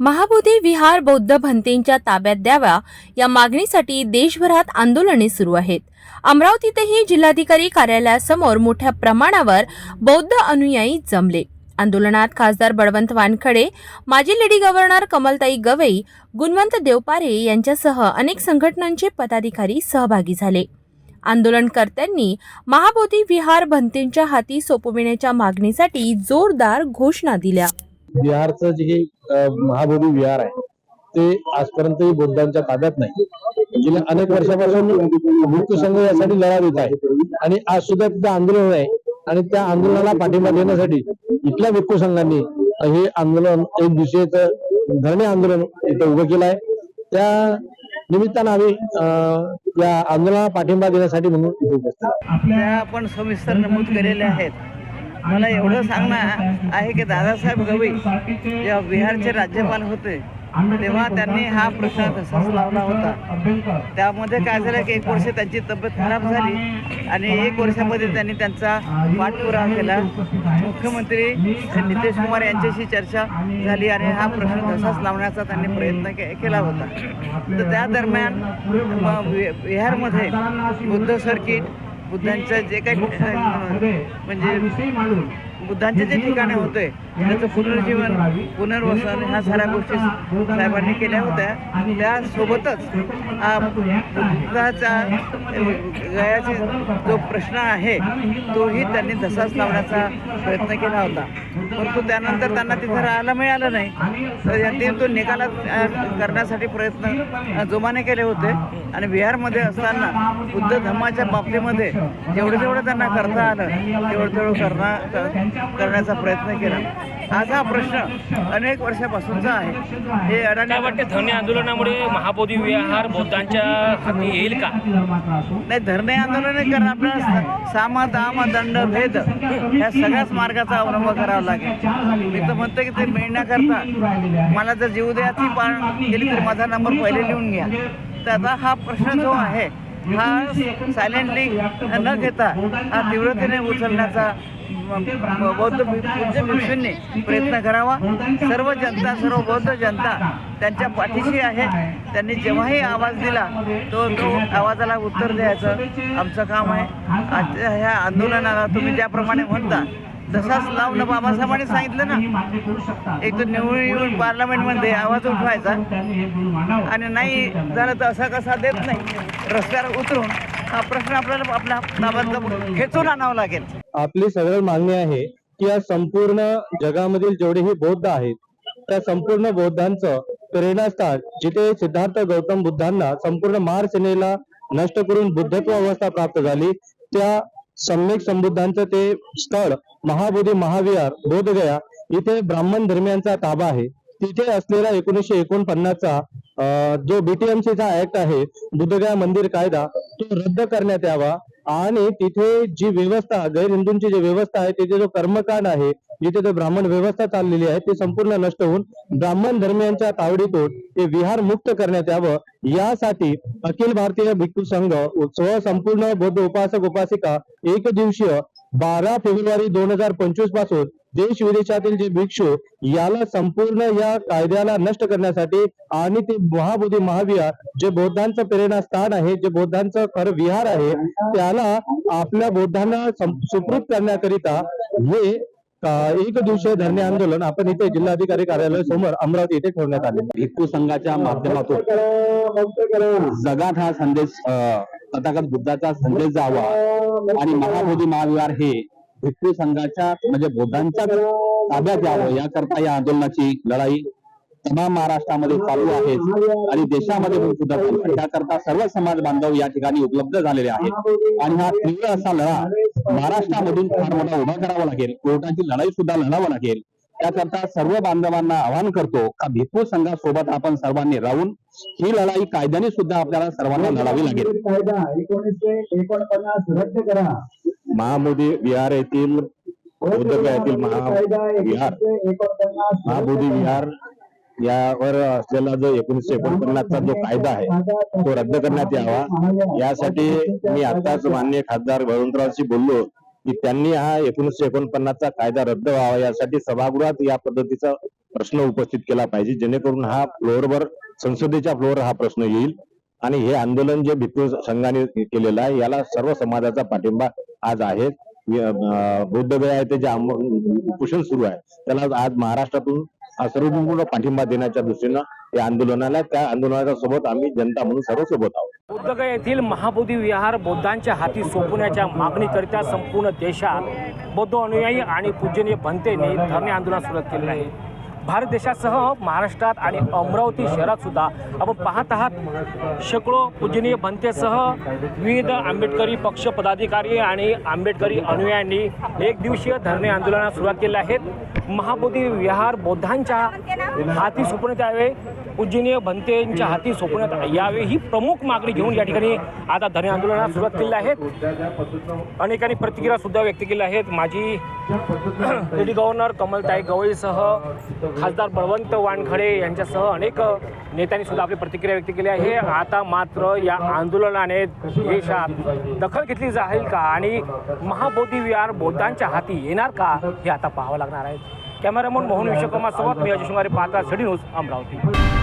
महाबोधी विहार बौद्ध भंतेंच्या ताब्यात द्यावा या मागणीसाठी देशभरात आंदोलने सुरू आहेत. अमरावतीतही जिल्हाधिकारी कार्यालयासमोर मोठ्या प्रमाणावर बौद्ध अनुयायी जमले. आंदोलनात खासदार बळवंत वानखडे माजी लेडी गव्हर्नर कमलताई गवई गुणवंत देवपारे यांच्यासह अनेक संघटनांचे पदाधिकारी सहभागी झाले. आंदोलनकर्त्यांनी महाबोधी विहार भंतेंच्या हाती सोपविण्याच्या मागणीसाठी जोरदार घोषणा दिल्या. बिहारचं जे हे महाबोधी विहार आहे ते आजपर्यंतही बुद्धांच्या ताब्यात नाही. गेल्या अनेक वर्षापासून लोकसंघ संघ यासाठी लढा देत आहे. आणि आज सुद्धा तिथं आंदोलन आहे. आणि त्या आंदोलनाला पाठिंबा देण्यासाठी इथल्या भिक्खू संघांनी हे आंदोलन एक दिवशीचं धरणे आंदोलन इथं उभं केलं आहे. त्या निमित्तानं आम्ही या आंदोलनाला पाठिंबा देण्यासाठी म्हणून इथे उपस्थित आपण सविस्तर नमूद केलेले आहेत. मला एवढं सांगणं आहे की दादासाहेब गवई जेव्हा बिहारचे राज्यपाल होते तेव्हा त्यांनी हा प्रश्न तसाच लावला होता. त्यामध्ये काय झालं की एक वर्ष त्यांची तब्येत खराब झाली आणि एक वर्षामध्ये त्यांनी त्यांचा पाठपुरावा केला. मुख्यमंत्री नितीश कुमार यांच्याशी चर्चा झाली आणि हा प्रश्न तसाच लावण्याचा त्यांनी प्रयत्न के केला होता. तर त्या दरम्यान बिहारमध्ये बुद्ध सर्किट बुद्धांचं जे काही म्हणजे बुद्धांचे जे ठिकाणे होते त्याचं पुनर्जीवन पुनर्वसन ह्या साऱ्या गोष्टी साहेबांनी केल्या होत्या. त्यासोबतच हा बुद्धाचा गयाची जो प्रश्न आहे तोही त्यांनी तसाच लावण्याचा प्रयत्न केला होता. परंतु त्यानंतर त्यांना तिथं राहायला मिळालं नाही. तर यांनी निकाला करण्यासाठी प्रयत्न जोमाने केले होते. आणि बिहारमध्ये असताना बुद्ध धर्माच्या बाबतीमध्ये जेवढं जेवढं त्यांना करता आलं तेवढं तेवढं करणार करण्याचा प्रयत्न केला. आज हा प्रश्न अनेक वर्षापासूनचा आहे. हे काय अडाणी वाटते धरणे आंदोलनामुळे महाबोधी विहार बौद्धांच्या हाती येईल का? नाही धरणे आंदोलन कारण आपल्याला साम दाम दंड भेद ह्या सगळ्याच मार्गाचा अवलंब करावा लागेल. मी तर म्हणतो की ते मिळण्याकरता मला जर जीवदयाची पाळ केली तर माझा नंबर पहिले लिहून घ्या. तर आता हा प्रश्न जो आहे हा सायलेंटली न घेता हा तीव्रतेने उचलण्याचा बौद्ध पूज्य म्हणजे भिक्षूंनी प्रयत्न करावा. सर्व जनता सर्व बौद्ध जनता त्यांच्या पाठीशी आहे. त्यांनी जेव्हाही आवाज दिला तो तो आवाजाला उत्तर द्यायचं आमचं काम आहे. आजच्या ह्या आंदोलनाला तुम्ही ज्याप्रमाणे म्हणता तसाच लावणं बाबासाहेबांनी सांगितलं ना. एक तर निवडून येऊन पार्लमेंटमध्ये आवाज उठवायचा. आणि नाही झालं तर असा कसा देत नाही. रस्त्यावर उतरून हा प्रश्न आपल्याला आपल्या ताब्यात खेचून आणावा लागेल. आपली सरळ मागणी आहे की या संपूर्ण जगामधील जेवढेही बौद्ध आहेत त्या संपूर्ण बौद्धांचं प्रेरणास्थान जिथे सिद्धार्थ गौतम बुद्धांना संपूर्ण महारसेनेला नष्ट करून बुद्धत्व अवस्था प्राप्त झाली त्या सम्यक संबुद्धांचं ते स्थळ महाबोधी महाविहार बोधगया इथे ब्राह्मण धर्मियांचा ताबा आहे. तिथे असलेला एकोणीसशे एकोणपन्नासचा जो बीटीएमसीचा ऍक्ट आहे बुद्धगया मंदिर कायदा तो रद्द करण्यात यावा. आणि तिथे जी व्यवस्था गैर हिंदूंची जी व्यवस्था आहे तिथे जो कर्मकांड आहे जिथे जो ब्राह्मण व्यवस्था चाललेली आहे ती संपूर्ण नष्ट होऊन ब्राह्मण धर्मियांच्या तावडीतून ते विहार मुक्त करण्यात यावं. यासाठी अखिल भारतीय भिक्खू संघ उत्सव संपूर्ण बौद्ध उपासक उपासिका एक दिवसीय बारा फेब्रुवारी दोन हजार पंचवीसपासून देश विदेशातील जे भिक्षू याला संपूर्ण या कायद्याला नष्ट करण्यासाठी आणि ते महाबोधी महाविहार जे बौद्धांचं प्रेरणास्थान आहे जे बौद्धांचं खर विहार आहे त्याला आपल्या बौद्धांना सं- सुपृत करण्याकरिता हे एक दिवसीय धरणे आंदोलन आपण इथे जिल्हाधिकारी कार्यालय समोर अमरावती इथे ठेवण्यात आले. भिक्खू संघाच्या माध्यमातून जगात हा संदेश तथागत बुद्धाचा संदेश जावा आणि महाबोधी महाविहार हे भिक्षू संघाच्या म्हणजे बौद्धांच्या ताब्यात यावं याकरता या आंदोलनाची लढाई तमाम महाराष्ट्रामध्ये चालू आहे आणि देशामध्ये पण सुद्धा त्याकरता सर्व समाज बांधव या ठिकाणी उपलब्ध झालेले आहेत. आणि हा तीव्र असा लढा महाराष्ट्रामधून फार मोठा उभा करावा लागेल. कोर्टाची लढाई सुद्धा लढावं लागेल. त्याकरता सर्व बांधवांना आवाहन करतो का भिक्खू संघासोबत आपण सर्वांनी राहून ही लढाई कायद्याने सुद्धा आपल्याला सर्वांना लढावी लागेल. कायदा एकोणीसशे एकोणपन्नास रद्द करा. महामोदी विहार येथील बुद्धगयातील महाविहार महाबोधी विहार यावर असलेला जो एकोणीसशे एकोणपन्नासचा जो कायदा आहे तो रद्द करण्यात यावा. यासाठी मी आताच मान्य खासदार भगवंतरावशी बोललो की त्यांनी हा एकोणीसशे एकोणपन्नासचा कायदा रद्द व्हावा. यासाठी सभागृहात या पद्धतीचा प्रश्न उपस्थित केला पाहिजे. जेणेकरून हा फ्लोअरवर संसदेच्या फ्लोअर हा प्रश्न येईल. आणि हे आंदोलन जे भिक्खू संघाने केलेलं आहे याला सर्व समाजाचा पाठिंबा आज आहेत. बुद्धगया येथे जे कुशल उपोषण सुरू आहे. त्याला आज महाराष्ट्रातून हा सर्वपूर्ण पाठिंबा देण्याच्या दृष्टीनं या आंदोलनाला त्या आंदोलनाच्या सोबत आम्ही जनता म्हणून सर्व सोबत आहोत. बुद्धगया येथील महाबोधी विहार बौद्धांच्या हाती सोपवण्याच्या मागणीकरिता संपूर्ण देशात बौद्ध अनुयायी आणि पूजनीय भंतेने धरणे आंदोलन सुरुवात केले आहे. भारत देशासह महाराष्ट्रात आणि अमरावती शहरात सुद्धा आपण पाहत आहात. शेकडो पूजनीय भंतेसह विविध आंबेडकरी पक्ष पदाधिकारी आणि आंबेडकरी अनुयायांनी एक दिवसीय धरणे आंदोलनाला सुरुवात केले आहेत महाबोधी विहार बौद्धांच्या हाती सुपूर्ण यावे. पूजनीय भंतेंच्या हाती सोपवण्यात यावे ही प्रमुख मागणी घेऊन या ठिकाणी आता धरणे आंदोलनाला सुरुवात केली आहेत अनेकांनी प्रतिक्रिया सुद्धा व्यक्त केल्या आहेत. माजी लेडी गव्हर्नर कमलताई गवळीसह खासदार बळवंत वानखडे यांच्यासह अनेक नेत्यांनी सुद्धा आपली प्रतिक्रिया व्यक्त केली आहे. आता मात्र या आंदोलनाने देशात दखल घेतली जाईल का आणि महाबोधी विहार बौद्धांच्या हाती येणार का हे आता पाहावं लागणार आहे. कॅमेरामन मोहन विश्वकर्मा सोबत मी अजय शिंगारे पाहता सिडी न्यूज अमरावती.